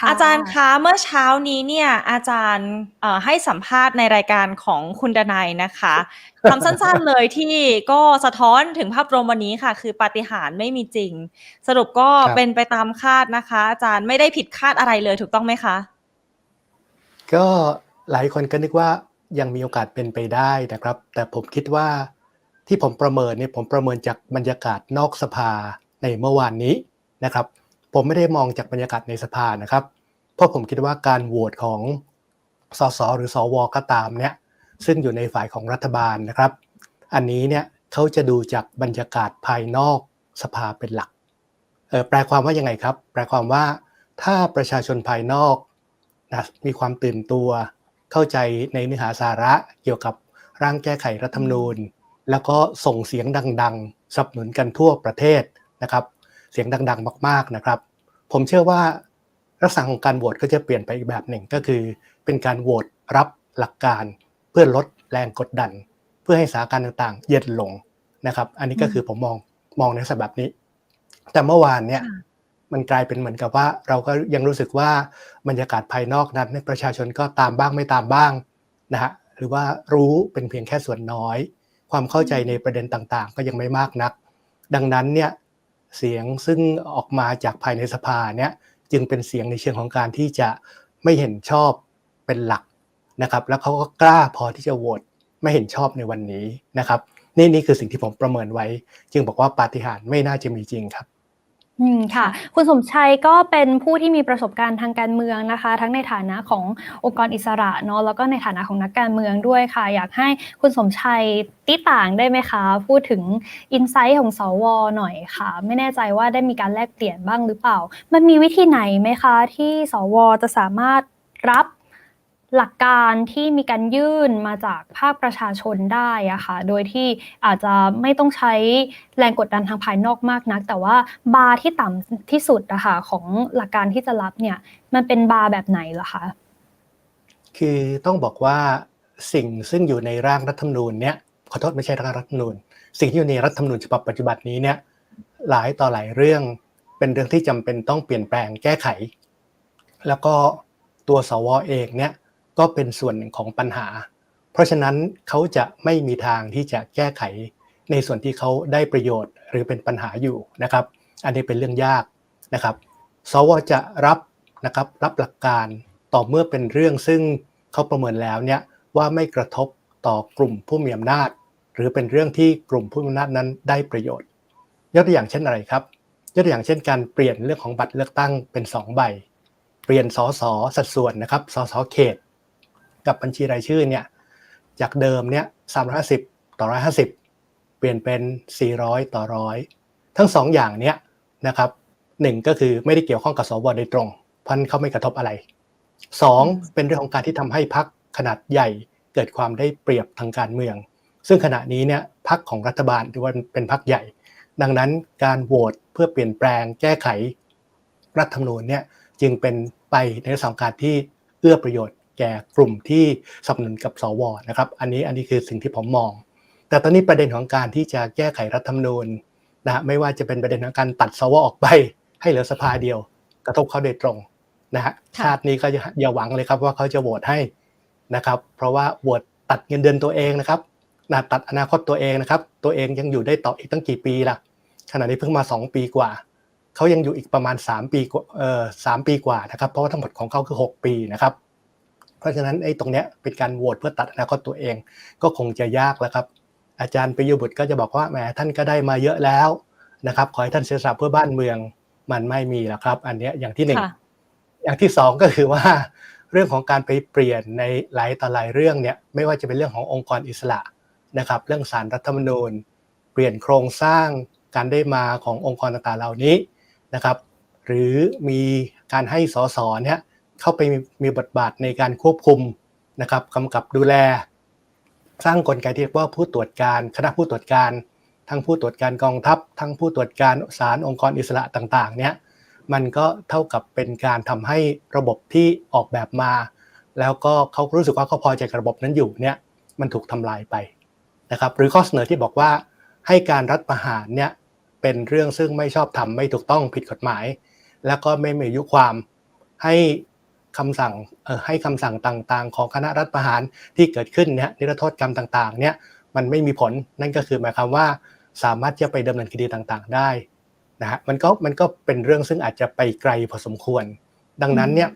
ค่ะอาจารย์คะเมื่อเช้านี้เนี่ยอาจารย์เอ่อให้สัมภาษณ์ในรายการของคุณดนัยนะคะคำสั้นๆเลยที่ก็สะท้อนถึงภาพรวมวันนี้ค่ะ คือปาฏิหาริย์ไม่มีจริง สรุปก็ครับ เป็นไปตามคาดนะคะ อาจารย์ไม่ได้ผิดคาดอะไรเลยถูกต้องไหมคะ ก็หลายคนก็นึกว่ายังมีโอกาสเป็นไปได้นะครับ แต่ผมคิดว่าที่ผมประเมินเนี่ยผมประเมินจากบรรยากาศนอกสภาในเมื่อวานนี้นะครับ ผมไม่ได้มองจากบรรยากาศในสภานะครับ เพราะผมคิดว่าการโหวตของสสหรือสวก็ตามเนี่ยซึ่งอยู่ในฝ่ายของรัฐบาลนะครับ อันนี้เนี่ยเขาจะดูจากบรรยากาศภายนอกสภาเป็นหลักแปลความว่ายังไงครับ แปลความว่าถ้าประชาชนภายนอกนะมีความตื่นตัว เข้าใจในเนื้อหาสาระเกี่ยวกับร่างแก้ไขรัฐธรรมนูญ แล้วก็ส่งเสียงดัง ๆสนับสนุนกันทั่วประเทศนะครับ เสียงดัง ๆ มาก ๆนะครับ ผมเชื่อว่าลักษณะของการโหวตก็จะเปลี่ยนไปอีกแบบหนึ่งก็คือ เป็นการโหวตรับหลักการ เพื่อลดแรงกดดัน เพื่อให้สถานการณ์ต่างๆ เย็นลงนะครับ อันนี้ก็คือผมมองมองในสแบบนี้ แต่เมื่อวานเนี่ยค่ะมันกลายเป็นเหมือนกับว่าเราก็ยังรู้สึกว่าบรรยากาศภายนอกนั้นประชาชนก็ตามบ้างไม่ตามบ้างนะฮะหรือว่ารู้เป็นเพียงแค่ส่วนน้อย ความเข้าใจในประเด็นต่างๆ ก็ยังไม่มากนัก ดังนั้นเนี่ย เสียงซึ่งออกมาจากภายในสภาเนี่ยจึงเป็นเสียงในเชิงของการที่จะไม่เห็นชอบเป็นหลักนะครับ แล้วเขาก็กล้าพอที่จะโหวตไม่เห็นชอบในวันนี้นะครับ นี่นี่คือสิ่งที่ผมประเมินไว้ จึงบอกว่าปาฏิหาริย์ไม่น่าจะมีจริงครับ อืมค่ะ คุณสมชัยก็เป็นผู้ที่มีประสบการณ์ทางการเมืองนะคะ ทั้งในฐานะขององค์กรอิสระเนาะแล้วก็ในฐานะของนักการเมืองด้วยค่ะ อยากให้คุณสมชัยติต่างได้ไหมคะ พูดถึงอินไซต์ของสวหน่อยค่ะ ไม่แน่ใจว่าได้มีการแลกเปลี่ยนบ้างหรือเปล่า มันมีวิธีไหนไหมคะ ที่สวจะสามารถรับ หลักการที่มีการยื่นมาจากภาคประชาชนได้อะค่ะ โดยที่อาจจะไม่ต้องใช้แรงกดดันทางภายนอกมากนัก แต่ว่าบาร์ที่ต่ำที่สุดอะค่ะของหลักการที่จะรับเนี่ย มันเป็นบาร์แบบไหนเหรอคะ คือต้องบอกว่าสิ่งซึ่งอยู่ในร่างรัฐธรรมนูญเนี่ยขอโทษไม่ใช่ร่างรัฐธรรมนูญ สิ่งที่อยู่ในรัฐธรรมนูญฉบับปัจจุบันนี้เนี่ยหลายต่อหลายเรื่องเป็นเรื่องที่จำเป็นต้องเปลี่ยนแปลงแก้ไข แล้วก็ตัวสวเองเนี่ย ก็เป็นส่วนหนึ่งของปัญหา เพราะฉะนั้นเขาจะไม่มีทางที่จะแก้ไขในส่วนที่เขาได้ประโยชน์หรือเป็นปัญหาอยู่นะครับ อันนี้เป็นเรื่องยากนะครับ สวจะรับนะครับรับหลักการต่อเมื่อเป็นเรื่องซึ่งเขาประเมินแล้วเนี่ยว่าไม่กระทบต่อกลุ่มผู้มีอำนาจ หรือเป็นเรื่องที่กลุ่มผู้มีอำนาจนั้นได้ประโยชน์ยกตัวอย่างเช่นอะไรครับยกตัวอย่างเช่นการเปลี่ยนเรื่องของบัตรเลือกตั้งเป็น 2 ใบ เปลี่ยนสสสัดส่วนนะครับสสเขต กับบัญชีรายชื่อเนี่ยจากเดิมเนี่ย350ต่อ150เปลี่ยนเป็น400ต่อร้อยทั้งสองอย่างเนี้ยนะครับหนึ่งก็คือไม่ได้เกี่ยวข้องกับสวโดยตรงพราะเขาไม่กระทบอะไรสองเป็นเรื่องของการที่ทำให้พักขนาดใหญ่เกิดความได้เปรียบทางการเมือง ซึ่งขณะนี้เนี่ยพักของรัฐบาลถือว่าเป็นพักใหญ่ ดังนั้นการโหวตเพื่อเปลี่ยนแปลงแก้ไขรัฐธรรมนูญเนี่ยจึงเป็นไปในลักษณะของการที่เอื้อประโยชน์ แก่กลุ่มที่สนับสนุนกับสวนะครับ อันนี้อันนี้คือสิ่งที่ผมมอง แต่ตอนนี้ประเด็นของการที่จะแก้ไขรัฐธรรมนูญนะฮะไม่ว่าจะเป็นประเด็นของการตัดสวออกไป ให้เหลือสภาเดียว กระทบเขาโดยตรงนะฮะค่ะชาตินี้ก็อย่าอย่าหวังเลยครับว่าเขาจะโหวตให้นะครับ เพราะว่าโหวตตัดเงินเดือนตัวเองนะครับนะตัดอนาคตตัวเองนะครับ ตัวเองยังอยู่ได้ต่ออีกตั้งกี่ปีล่ะขณะนี้เพิ่งมา 2 ปีกว่าเขายังอยู่อีกประมาณ 3 ปีกว่าเอ่อสามปีกว่านะครับ เพราะว่าทั้งหมดของเขาคือ 6 ปีนะครับ เพราะฉะนั้นไอ้ตรงเนี้ยเป็นการโหวตเพื่อตัดอนาคตตัวเอง ก็คงจะยากแล้วครับ อาจารย์ประยุบุตรก็จะบอกว่าแหมท่านก็ได้มาเยอะแล้วนะครับ ขอให้ท่านเสียสละเพื่อบ้านเมืองมันไม่มีแล้วครับ อันเนี้ยอย่างที่หนึ่งค่ะอย่างที่สองก็คือว่า เรื่องของการไปเปลี่ยนในหลายต่อหลายเรื่องเนี่ยไม่ว่าจะเป็นเรื่องขององค์กรอิสระนะครับ เรื่องสารรัฐธรรมนูญ เปลี่ยนโครงสร้างการได้มาขององค์กรต่างๆเหล่านี้นะครับ หรือมีการให้สสเนี่ย เข้าไปมีมีบทบาทในการควบคุมนะครับกำกับดูแล สร้างกลไกที่เรียกว่าผู้ตรวจการคณะผู้ตรวจการ ทั้งผู้ตรวจการกองทัพ ทั้งผู้ตรวจการศาลองค์กรอิสระต่างๆเนี่ยมันก็เท่ากับเป็นการทำให้ระบบที่ออกแบบมา แล้วก็เขารู้สึกว่าเขาพอใจกับระบบนั้นอยู่เนี่ยมันถูกทำลายไปนะครับหรือข้อเสนอที่บอกว่าให้การรัฐประหารเนี่ยเป็นเรื่องซึ่งไม่ชอบทำไม่ถูกต้องผิดกฎหมาย แล้วก็ไม่มีอายุความให้ คำสั่งเอ่อให้คำสั่งต่างๆ ของคณะรัฐประหารที่เกิดขึ้นเนี่ยนิรโทษกรรมต่างๆเนี่ยมันไม่มีผลนั่นก็คือหมายความว่าสามารถจะไปดำเนินคดีต่างๆได้นะฮะมันก็มันก็เป็นเรื่องซึ่งอาจจะไปไกลพอสมควร ดังนั้นเนี่ย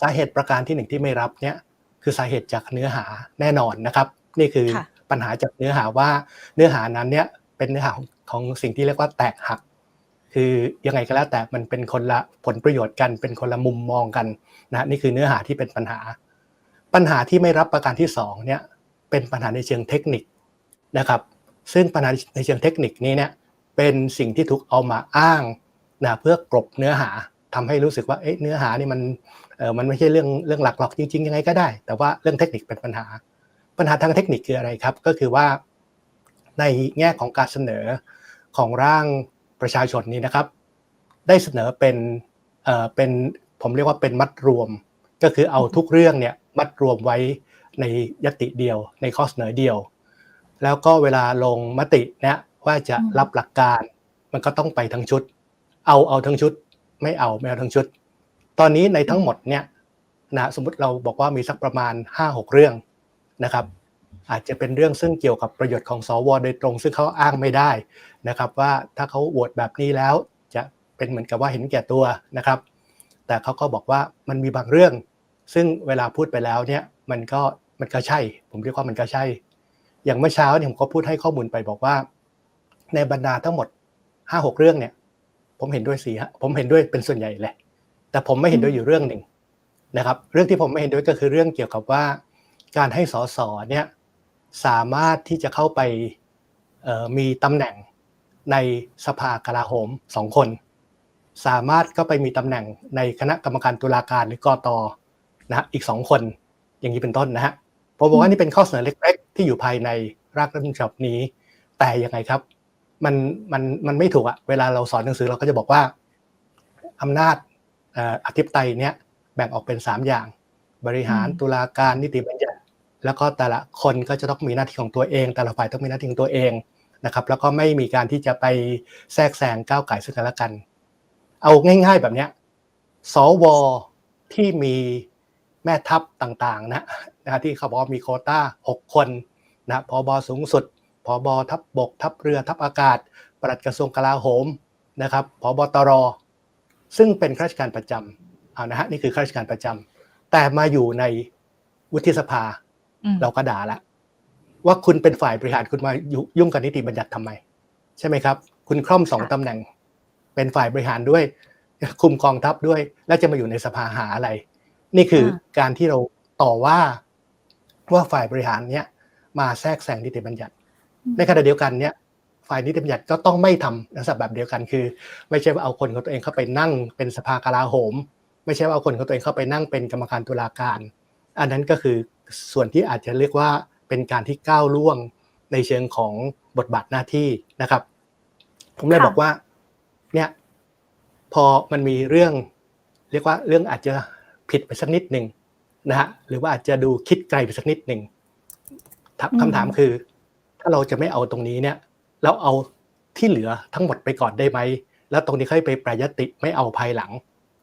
สาเหตุประการที่หนึ่งที่ไม่รับเนี่ยคือสาเหตุจากเนื้อหาแน่นอนนะครับ นี่คือค่ะปัญหาจากเนื้อหาว่าเนื้อหานั้นเนี่ยเป็นเนื้อหาของของสิ่งที่เรียกว่าแตกหัก คือยังไงก็แล้วแต่มันเป็นคนละผลประโยชน์กัน เป็นคนละมุมมองกันนะนี่คือเนื้อหาที่เป็นปัญหา ปัญหาที่ไม่รับประการที่สองเนี่ยเป็นปัญหาในเชิงเทคนิคนะครับ ซึ่งปัญหาในเชิงเทคนิคนี้เนี่ยเป็นสิ่งที่ถูกเอามาอ้างนะเพื่อกลบเนื้อหาทำให้รู้สึกว่าเอ๊ะเนื้อหานี่มันเออมันไม่ใช่เรื่องเรื่องหลักหรอกจริงๆยังไงก็ได้ แต่ว่าเรื่องเทคนิคเป็นปัญหา ปัญหาทางเทคนิคคืออะไรครับ ก็คือว่าในแง่ของการเสนอของร่าง ประชาชนนี้นะครับ ได้เสนอเป็นเอ่อเป็นผมเรียกว่าเป็นมัดรวม ก็คือเอาทุกเรื่องเนี่ยมัดรวมไว้ในยติเดียว ในข้อเสนอเดียว แล้วก็เวลาลงมติเนี่ยว่าจะรับหลักการ มันก็ต้องไปทั้งชุด เอาเอาทั้งชุด ไม่เอาไม่เอาทั้งชุด ตอนนี้ในทั้งหมดเนี่ยนะสมมติเราบอกว่ามีสักประมาณ 5-6 เรื่องนะครับ อาจจะเป็นเรื่องซึ่งเกี่ยวกับประโยชน์ของสวโดยตรง ซึ่งเขาอ้างไม่ได้นะครับว่าถ้าเขาโหวตแบบนี้แล้วจะเป็นเหมือนกับว่าเห็นแก่ตัวนะครับ แต่เขาก็บอกว่ามันมีบางเรื่อง ซึ่งเวลาพูดไปแล้วเนี่ยมันก็มันก็ใช่ ผมเรียกว่ามันก็ใช่ อย่างเมื่อเช้าเนี่ยผมก็พูดให้ข้อมูลไปบอกว่า ในบรรดาทั้งหมดห้าหกเรื่องเนี่ย ผมเห็นด้วยสี่ฮะผมเห็นด้วยเป็นส่วนใหญ่แหละ แต่ผมไม่เห็นด้วยอยู่เรื่องหนึ่งนะครับ เรื่องที่ผมไม่เห็นด้วยก็คือเรื่องเกี่ยวกับว่า การให้สสเนี่ย สามารถที่จะเข้าไปเอ่อมีตำแหน่งในสภากลาโหมสองคน สามารถก็ไปมีตำแหน่งในคณะกรรมการตุลาการหรือกตนะฮะอีกสองคนอย่างนี้เป็นต้นนะฮะผมบอกว่านี่เป็นข้อเสนอเล็ก ๆ ที่อยู่ภายในร่างรัฐธรรมนูญฉบับนี้ แต่ยังไงครับ มันมันมันไม่ถูกอะเวลาเราสอนหนังสือเราก็จะบอกว่าอำนาจเอ่ออธิปไตยเนี่ยแบ่งออกเป็น 3 อย่าง บริหารอืมตุลาการนิติบัญญัติ แล้วก็แต่ละคนก็จะต้องมีหน้าที่ของตัวเอง แต่ละฝ่ายต้องมีหน้าที่ของตัวเองนะครับ แล้วก็ไม่มีการที่จะไปแทรกแซงก้าวไก่ซึ่งกันและกัน เอาง่าย ๆแบบเนี้ยสวที่มีแม่ทัพต่างๆนะนะที่เขาบอกมีโคต้าหกคนนะพบสูงสุดพบทัพบบก ทัพเรือทัพอากาศ ปลัดกระทรวงกลาโหมนะครับพบตร ซึ่งเป็นข้าราชการประจำเอานะฮะนี่คือข้าราชการประจำแต่มาอยู่ในวุฒิสภา เราก็ด่าละว่าคุณเป็นฝ่ายบริหารคุณมายุยุ่งกับนิติบัญญัติทำไม ใช่ไหมครับ คุณคร่อมสองค่ะตำแหน่ง เป็นฝ่ายบริหารด้วย คุมกองทัพด้วย แล้วจะมาอยู่ในสภาหาอะไร นี่คือการที่เราต่อว่าว่าฝ่ายบริหารเนี้ยมาแทรกแซงนิติบัญญัติ ในขณะเดียวกันเนี่ยฝ่ายนิติบัญญัติก็ต้องไม่ทำลักษณะแบบเดียวกันคือ ไม่ใช่ว่าเอาคนของตัวเองเข้าไปนั่งเป็นสภากลาโหม ไม่ใช่ว่าเอาคนของตัวเองเข้าไปนั่งเป็นกรรมการตุลาการ อันนั้นก็คือ ส่วนที่อาจจะเรียกว่าเป็นการที่ก้าวล่วงในเชิงของบทบาทหน้าที่นะครับ ผมเลยค่ะบอกว่าเนี่ยพอมันมีเรื่อง เรียกว่าเรื่องอาจจะผิดไปสักนิดหนึ่งนะฮะหรือว่าอาจจะดูคิดไกลไปสักนิดหนึ่งถามอืมคำถามคือ ถ้าเราจะไม่เอาตรงนี้เนี่ย เราเอาที่เหลือทั้งหมดไปก่อนได้ไหม แล้วตรงนี้ค่อยไปประยติไม่เอาภายหลัง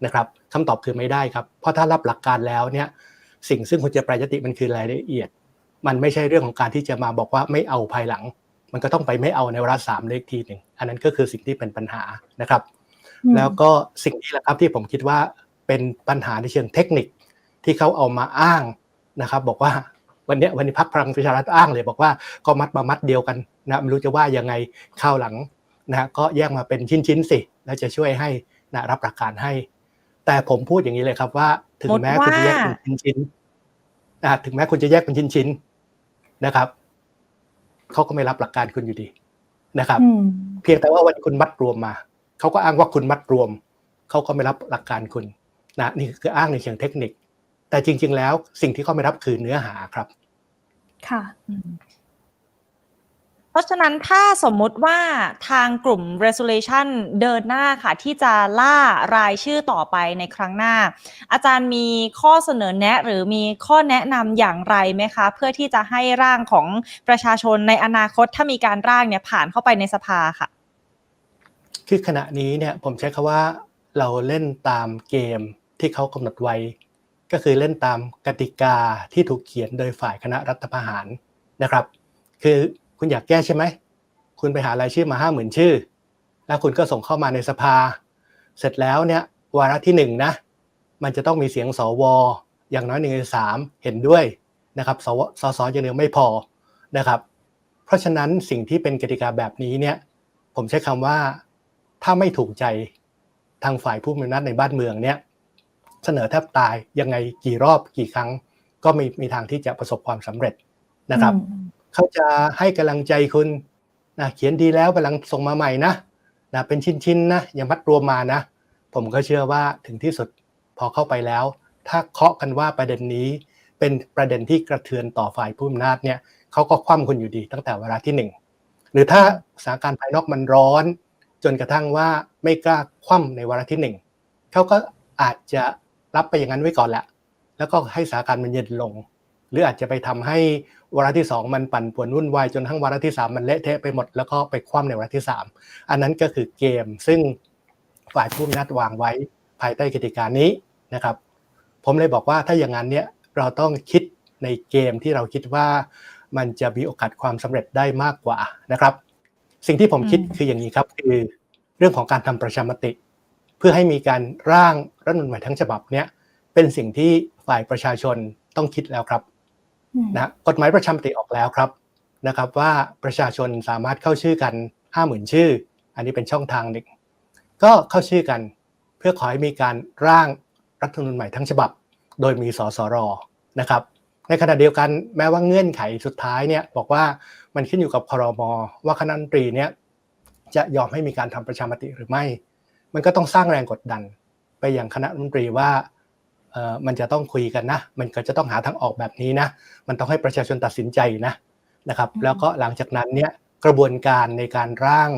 นะครับคำตอบคือไม่ได้ครับ เพราะถ้ารับหลักการแล้วเนี่ย สิ่งซึ่งคุณจะประยติมันคือรายละเอียด มันไม่ใช่เรื่องของการที่จะมาบอกว่าไม่เอาภายหลัง มันก็ต้องไปไม่เอาในวาระสามเลขทีหนึ่งอันนั้นก็คือสิ่งที่เป็นปัญหานะครับอืมแล้วก็สิ่งนี้แหละครับที่ผมคิดว่าเป็นปัญหาในเชิงเทคนิคที่เขาเอามาอ้างนะครับ บอกว่าวันเนี้ยวันนี้พักพลังประชารัฐอ้างเลยบอกว่าก็มัดมามัดเดียวกันนะไม่รู้จะว่ายังไงข้าวหลังนะฮะก็แยกมาเป็นชิ้นๆสิแล้วจะช่วยให้นะรับหลักการให้ แต่ผมพูดอย่างนี้เลยครับว่า ถึงแม้คุณจะแยกเป็นชิ้นๆนะถึงแม้คุณจะแยกเป็นชิ้นๆนะครับเขาก็ไม่รับหลักการคุณอยู่ดีนะครับอืมเพียงแต่ว่าวันคุณมัดรวมมาเขาก็อ้างว่าคุณมัดรวมเขาก็ไม่รับหลักการคุณนะนี่คืออ้างในเชิงเทคนิค แต่จริง ๆ แล้วสิ่งที่เขาไม่รับคือเนื้อหาครับ ค่ะ เพราะฉะนั้นถ้าสมมุติว่าทางกลุ่ม resolution เดินหน้าค่ะ ที่จะล่ารายชื่อต่อไปในครั้งหน้า อาจารย์มีข้อเสนอแนะ หรือมีข้อแนะนำอย่างไรไหมคะ เพื่อที่จะให้ร่างของประชาชนในอนาคตถ้ามีการร่างเนี่ยผ่านเข้าไปในสภาค่ะ คือขณะนี้เนี่ยผมใช้คำว่าเราเล่นตามเกมที่เขากำหนดไว้ ก็คือเล่นตามกติกาที่ถูกเขียนโดยฝ่ายคณะรัฐประหารนะครับ คือ คุณอยากแก้ใช่ไหม คุณไปหารายชื่อมาห้าหมื่นชื่อ แล้วคุณก็ส่งเข้ามาในสภา เสร็จแล้วเนี่ยวาระที่หนึ่งนะ มันจะต้องมีเสียงสวอย่างน้อยหนึ่งในสามเห็นด้วยนะครับสวสสอย่างเดียวไม่พอนะครับ เพราะฉะนั้นสิ่งที่เป็นกติกาแบบนี้เนี่ย ผมใช้คำว่าถ้าไม่ถูกใจทางฝ่ายผู้มีอำนาจในบ้านเมืองเนี่ยเสนอแทบตายยังไงกี่รอบกี่ครั้ง ก็มีมีทางที่จะประสบความสำเร็จนะครับ เขาจะให้กำลังใจคุณนะเขียนดีแล้วกำลังส่งมาใหม่นะนะเป็นชิ้นๆนะอย่ามัดรวมมานะ ผมก็เชื่อว่าถึงที่สุดพอเข้าไปแล้ว ถ้าเคาะกันว่าประเด็นนี้เป็นประเด็นที่กระเทือนต่อฝ่ายผู้มีอำนาจเนี่ยเขาก็คว่ำคุณอยู่ดีตั้งแต่เวลาที่หนึ่งหรือถ้าสถานการณ์ภายนอกมันร้อน จนกระทั่งว่าไม่กล้าคว่ำในวาระที่หนึ่งเขาก็อาจจะรับไปอย่างนั้นไว้ก่อนแหละแล้วก็ให้สถานการณ์มันเย็นลง หรืออาจจะไปทำให้ วาระที่สองมันปั่นป่วนวุ่นวายจนทั้งวาระที่สามมันเละเทะไปหมดแล้วก็ไปคว่ำในวาระที่สามอันนั้นก็คือเกมซึ่งฝ่ายผู้มีอำนาจวางไว้ภายใต้กติกานี้นะครับ ผมเลยบอกว่าถ้าอย่างนั้นเนี่ยเราต้องคิดในเกมที่เราคิดว่ามันจะมีโอกาสความสำเร็จได้มากกว่านะครับ สิ่งที่ผมคิดอืมคืออย่างนี้ครับ คือเรื่องของการทำประชามติ เพื่อให้มีการร่างรัฐธรรมนูญใหม่ทั้งฉบับเนี้ยเป็นสิ่งที่ฝ่ายประชาชนต้องคิดแล้วครับอืม นะกฎหมายประชามติออกแล้วครับนะครับ ว่าประชาชนสามารถเข้าชื่อกัน 50,000 ชื่อ อันนี้เป็นช่องทางหนึ่งก็เข้าชื่อกันเพื่อขอให้มีการร่างรัฐธรรมนูญใหม่ทั้งฉบับ โดยมีสสรนะครับ ในขณะเดียวกันแม้ว่าเงื่อนไขสุดท้ายเนี่ยบอกว่ามันขึ้นอยู่กับครมว่าคณะรัฐมนตรีเนี่ยจะยอมให้มีการทำประชามติหรือไม่ มันก็ต้องสร้างแรงกดดันไปยังคณะรัฐมนตรีว่า มันจะต้องคุยกันนะ มันก็จะต้องหาทางออกแบบนี้นะ มันต้องให้ประชาชนตัดสินใจนะนะครับอืมแล้วก็หลังจากนั้นเนี่ยกระบวนการในการร่าง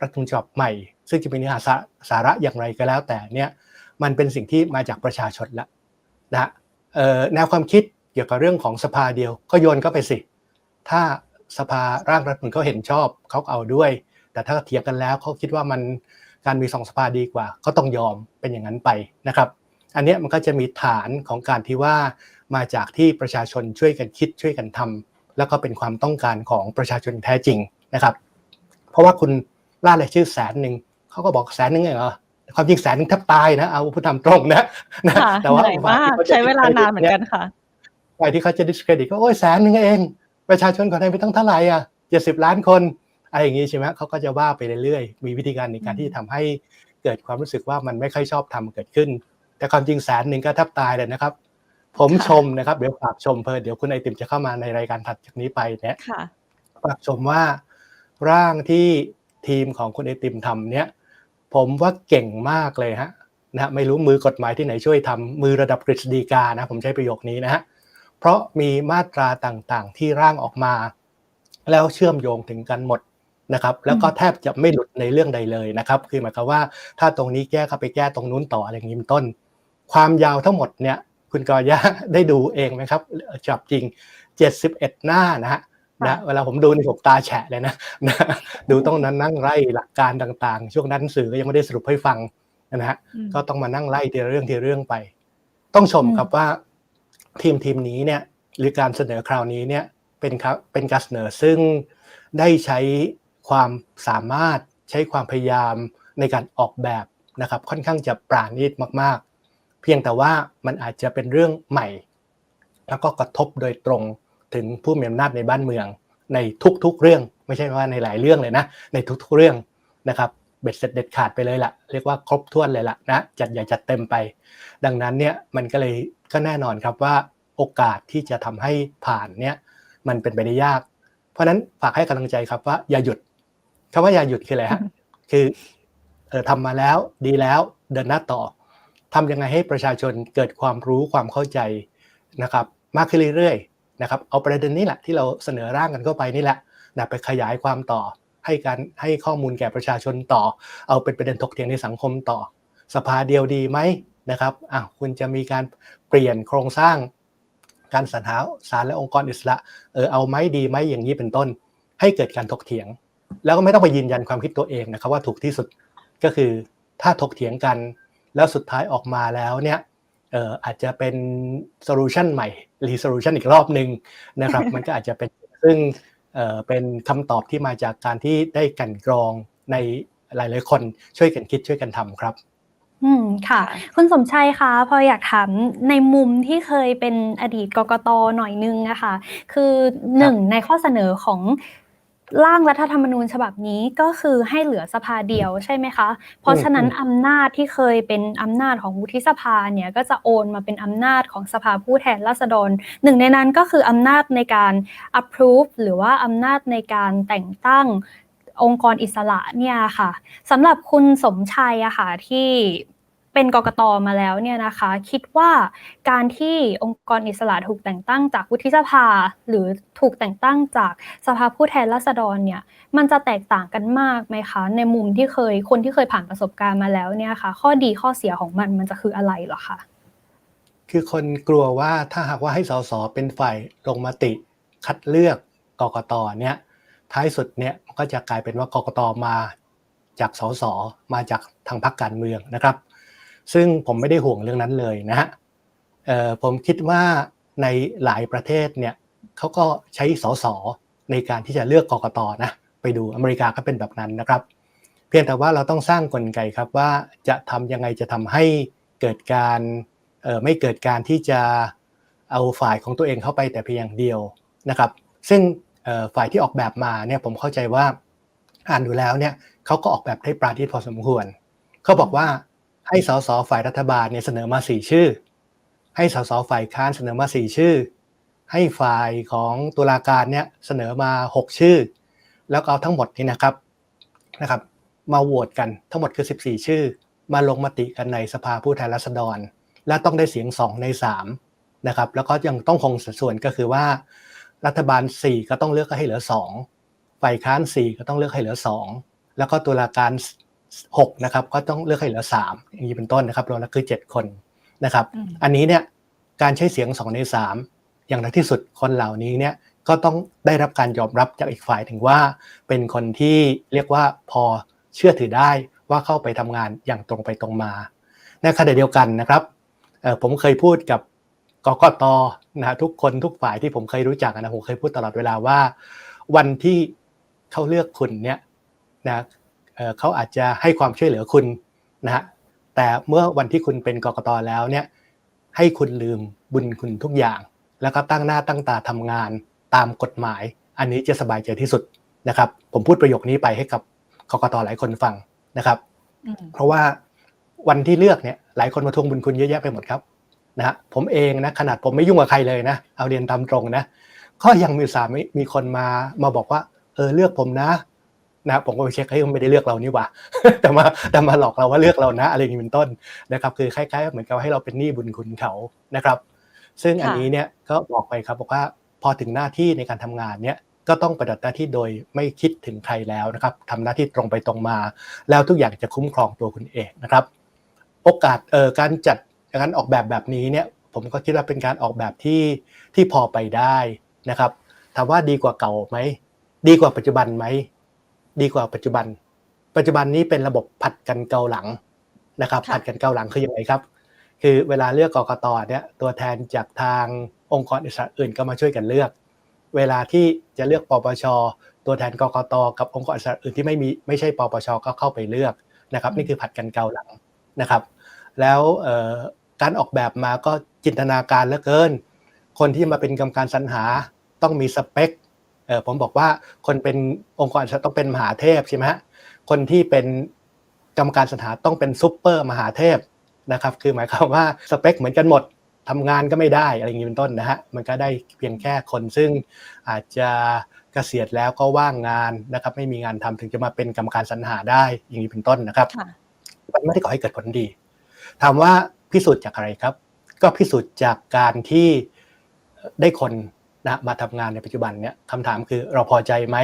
รัฐธรรมนูญฉบับใหม่ ซึ่งจะมีเนื้อหาสาสาระอย่างไรก็แล้วแต่เนี่ยมันเป็นสิ่งที่มาจากประชาชนละนะฮะเอ่อแนวความคิดเกี่ยวกับเรื่องของสภาเดียวก็โยนเข้าไปสิ ถ้าสภาร่างรัฐธรรมนูญเขาเห็นชอบเขาเอาด้วย แต่ถ้าเถียงกันแล้วเขาคิดว่ามันการมีสองสภาดีกว่า ก็ต้องยอมเป็นอย่างนั้นไปนะครับ อันเนี้ยมันก็จะมีฐานของการที่ว่ามาจากที่ประชาชนช่วยกันคิดช่วยกันทำแล้วก็เป็นความต้องการของประชาชนแท้จริงนะครับ เพราะว่าคุณล่ารายชื่อแสนหนึ่งเขาก็บอกแสนหนึ่งเหรอความจริงแสนหนึ่งแทบตายนะเอาพูดตามตรงนะนะค่ะแต่ว่าเหนื่อยมากใช้เวลานานเหมือนกันค่ะฝ่ายที่เขาจะ discredit ก็โอ้ยแสนหนึ่งเอง ประชาชนคนไทยไปตั้งเท่าไหร่อะเจ็ดสิบล้านคนอะไรอย่างงี้ใช่ไหมเขาก็จะว่าไปเรื่อยๆ มีวิธีการในการที่จะทำให้เกิดความรู้สึกว่ามันไม่ค่อยชอบทำเกิดขึ้น แต่ความจริงแสนหนึ่งก็แทบตายเลยนะครับ ผมค่ะชมนะครับ เดี๋ยวฝากชมเพลินเดี๋ยวคุณไอติมจะเข้ามาในรายการถัดจากนี้ไปเนี่ยค่ะฝากชมว่าร่างที่ทีมของคุณไอติมทำเนี่ย ผมว่าเก่งมากเลยฮะนะฮะไม่รู้มือกฎหมายที่ไหนช่วยทำมือระดับกฤษฎีกานะ ผมใช้ประโยคนี้นะฮะเพราะมีมาตราต่างๆ ที่ร่างออกมา แล้วเชื่อมโยงถึงกันหมดนะครับ แล้วก็แทบจะไม่หลุดในเรื่องใดเลยนะครับ คือหมายความว่าถ้าตรงนี้แก้เข้าไปแก้ตรงนู้นต่ออะไรอย่างนี้เป็นต้น ความยาวทั้งหมดเนี่ยคุณกอย่าได้ดูเองไหมครับจับจริง 71 หน้านะฮะนะเวลาผมดูในผมตาแฉะเลยนะนะดูต้องนั้นนั่งไล่หลักการต่างๆ ช่วงนั้นสื่อก็ยังไม่ได้สรุปให้ฟังนะฮะอืมก็ต้องมานั่งไล่ทีละเรื่องทีละเรื่องไป ต้องชมครับว่าทีมทีมนี้เนี่ยหรือการเสนอคราวนี้เนี่ยเป็นครับเป็นการเสนอซึ่งได้ใช้ความสามารถใช้ความพยายามในการออกแบบนะครับ ค่อนข้างจะปราณีตมากๆ เพียงแต่ว่ามันอาจจะเป็นเรื่องใหม่ แล้วก็กระทบโดยตรงถึงผู้มีอำนาจในบ้านเมือง ในทุกๆเรื่อง ไม่ใช่ว่าในหลายเรื่องเลยนะ ในทุกๆเรื่องนะครับเบ็ดเสร็จเด็ดขาดไปเลยล่ะ เรียกว่าครบถ้วนเลยล่ะนะจัดใหญ่จัดเต็มไป ดังนั้นเนี่ยมันก็เลยก็แน่นอนครับว่าโอกาสที่จะทำให้ผ่านเนี่ยมันเป็นไปได้ยาก เพราะฉะนั้นฝากให้กำลังใจครับว่าอย่าหยุดคำว่าอย่าหยุดคืออะไรฮะคือเออทำมาแล้วดีแล้วเดินหน้าต่อ ทำยังไงให้ประชาชนเกิดความรู้ความเข้าใจนะครับมากขึ้นเรื่อยๆนะครับเอาประเด็นนี้แหละที่เราเสนอร่างกันเข้าไปนี่แหละนะไปขยายความต่อให้การให้ข้อมูลแก่ประชาชนต่อ เอาเป็นประเด็นถกเถียงในสังคมต่อ สภาเดียวดีไหมนะครับอะคุณจะมีการเปลี่ยนโครงสร้าง การสรรหาศาลและองค์กรอิสระเออเอาไหมดีไหมอย่างนี้เป็นต้น ให้เกิดการถกเถียง แล้วก็ไม่ต้องไปยืนยันความคิดตัวเองนะครับว่าถูกที่สุดก็คือถ้าถกเถียงกัน แล้วสุดท้ายออกมาแล้วเนี่ยเอ่ออาจจะเป็นโซลูชันใหม่รีโซลูชันอีกรอบหนึ่งนะครับ มันก็อาจจะเป็นซึ่งเอ่อเป็นคำตอบที่มาจากการที่ได้กันกรองในหลายๆคนช่วยกันคิดช่วยกันทำครับอืมค่ะคุณสมชัยคะพออยากถามในมุมที่เคยเป็นอดีตกกตหน่อยนึงอะคะคือหนึ่งในข้อเสนอของ ร่างรัฐธรรมนูญฉบับนี้ก็คือให้เหลือสภาเดียวใช่ไหมคะ เพราะฉะนั้นอำนาจที่เคยเป็นอำนาจของวุฒิสภาเนี่ยก็จะโอนมาเป็นอำนาจของสภาผู้แทนราษฎร หนึ่งในนั้นก็คืออำนาจในการ approve หรือว่าอำนาจในการแต่งตั้งองค์กรอิสระเนี่ยค่ะสำหรับคุณสมชัยอะค่ะที่ เป็นกกตมาแล้วเนี่ยนะคะ คิดว่าการที่องค์กรอิสระถูกแต่งตั้งจากวุฒิสภา หรือถูกแต่งตั้งจากสภาผู้แทนราษฎรเนี่ยมันจะแตกต่างกันมากไหมคะ ในมุมที่เคยคนที่เคยผ่านประสบการณ์มาแล้วเนี่ยค่ะ ข้อดีข้อเสียของมันมันจะคืออะไรหรอคะคือคนกลัวว่าถ้าหากว่าให้สสเป็นฝ่ายลงมติคัดเลือกกกตเนี่ยท้ายสุดเนี่ยมันก็จะกลายเป็นว่ากกตมาจากสสมาจากทางพรรคการเมืองนะครับ ซึ่งผมไม่ได้ห่วงเรื่องนั้นเลยนะฮะผมคิดว่าในหลายประเทศเนี่ยเขาก็ใช้สสในการที่จะเลือกกกตนะไปดูอเมริกาก็เป็นแบบนั้นนะครับ เพียงแต่ว่าเราต้องสร้างกลไกครับว่าจะทำยังไงจะทำให้เกิดการไม่เกิดการที่จะเอาฝ่ายของตัวเองเข้าไปแต่เพียงอย่างเดียวนะครับ ซึ่งฝ่ายที่ออกแบบมาเนี่ยผมเข้าใจว่าอ่านดูแล้วเนี่ยเขาก็ออกแบบได้ปราณีตพอสมควรเขาบอกว่า ให้สสฝ่ายรัฐบาลเนี่ยเสนอมาสี่ชื่อ ให้สสฝ่ายค้านเสนอมาสี่ชื่อ ให้ฝ่ายของตุลาการเนี่ยเสนอมาหกชื่อ แล้วเอาทั้งหมดนี้นะครับนะครับ มาโหวตกันทั้งหมดคือ 14 ชื่อ มาลงมติกันในสภาผู้แทนราษฎร และต้องได้เสียง 2 ใน3นะครับแล้วก็ยังต้องคงสัดส่วนก็คือว่า รัฐบาล 4 ก็ต้องเลือกให้เหลือ 2 ฝ่ายค้าน 4 ก็ต้องเลือกให้เหลือ 2 แล้วก็ตุลาการ 6นะครับก็ต้องเลือกให้เหลือ3อย่างนี้เป็นต้นนะครับรวมแล้วคือ 7 คนนะครับอืมอันนี้เนี่ยการใช้เสียง 2 ใน 3 อย่างน้อยที่สุดคนเหล่านี้เนี่ยก็ต้องได้รับการยอมรับจากอีกฝ่ายถึงว่า เป็นคนที่เรียกว่าพอเชื่อถือได้ว่าเข้าไปทำงานอย่างตรงไปตรงมาในขณะเดียวกันนะครับเอ่อผมเคยพูดกับกกตนะฮะทุกคนทุกฝ่ายที่ผมเคยรู้จักนะผมเคยพูดตลอดเวลาว่า วันที่เขาเลือกคุณเนี่ยนะ เอ่อเขาอาจจะให้ความช่วยเหลือคุณนะฮะแต่เมื่อวันที่คุณเป็นกกตแล้วเนี่ยให้คุณลืมบุญคุณทุกอย่าง แล้วก็ตั้งหน้าตั้งตาทำงานตามกฎหมาย อันนี้จะสบายใจที่สุดนะครับ ผมพูดประโยคนี้ไปให้กับกกตหลายคนฟังนะครับอืมเพราะว่าวันที่เลือกเนี่ยหลายคนมาทวงบุญคุณเยอะแยะไปหมดครับนะฮะผมเองนะขนาดผมไม่ยุ่งกับใครเลยนะเอาเรียนตามตรงนะก็ยังมีสามมีคนมามาบอกว่าเออเลือกผมนะ นะผมก็ไปเช็คเฮ้ยไม่ได้เลือกเรานี่หว่า แต่มาแต่มาหลอกเราว่าเลือกเรานะ อะไรอย่างนี้เป็นต้นนะครับคือคล้ายๆเหมือนกับให้เราเป็นหนี้บุญคุณเขานะครับ ซึ่งอันนี้เนี่ยก็บอกไปครับบอกว่าพอถึงหน้าที่ในการทำงานเนี่ยก็ต้องปฏิบัติหน้าที่โดยไม่คิดถึงใครแล้วนะครับทำหน้าที่ตรงไปตรงมา แล้วทุกอย่างจะคุ้มครองตัวคุณเองนะครับ โอกาสเอ่อการจัดการออกแบบแบบนี้เนี่ยผมก็คิดว่าเป็นการออกแบบที่ที่พอไปได้นะครับถามว่าดีกว่าเก่าไหมดีกว่าปัจจุบันไหม ดีกว่าปัจจุบัน ปัจจุบันนี้เป็นระบบผัดกันเกาหลังนะครับค่ะผัดกันเกาหลังคือยังไงครับ คือเวลาเลือกกกตเนี่ยตัวแทนจากทางองค์กรอิสระอื่นก็มาช่วยกันเลือก เวลาที่จะเลือกปปช ตัวแทนกกตกับองค์กรอิสระอื่นที่ไม่มีไม่ใช่ปปชก็เข้าไปเลือกนะครับนี่คือผัดกันเกาหลังนะครับ แล้วเอ่อการออกแบบมาก็จินตนาการเหลือเกิน คนที่มาเป็นกรรมการสรรหาต้องมีสเปค เออผมบอกว่าคนเป็นองค์กรอิสระต้องเป็นมหาเทพใช่ไหมฮะคนที่เป็นกรรมการสรรหาต้องเป็นซุปเปอร์มหาเทพนะครับ คือหมายความว่าสเปคเหมือนกันหมดทำงานก็ไม่ได้อะไรอย่างนี้เป็นต้นนะฮะมันก็ได้เพียงแค่คนซึ่งอาจจะเกษียณแล้วก็ว่างงานนะครับ ไม่มีงานทำถึงจะมาเป็นกรรมการสรรหาได้อย่างนี้เป็นต้นนะครับค่ะมันไม่ได้ก่อให้เกิดผลดี ถามว่าพิสูจน์จากอะไรครับ ก็พิสูจน์จากการที่ได้คน นะมาทำงานในปัจจุบันเนี่ยคำถามคือเราพอใจไหม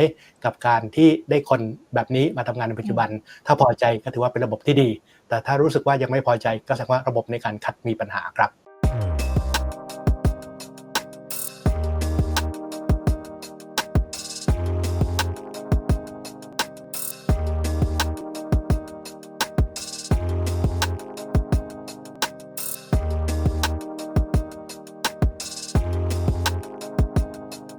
กับการที่ได้คนแบบนี้มาทำงานในปัจจุบัน ถ้าพอใจก็ถือว่าเป็นระบบที่ดี แต่ถ้ารู้สึกว่ายังไม่พอใจก็แสดงว่าระบบในการคัดมีปัญหาครับ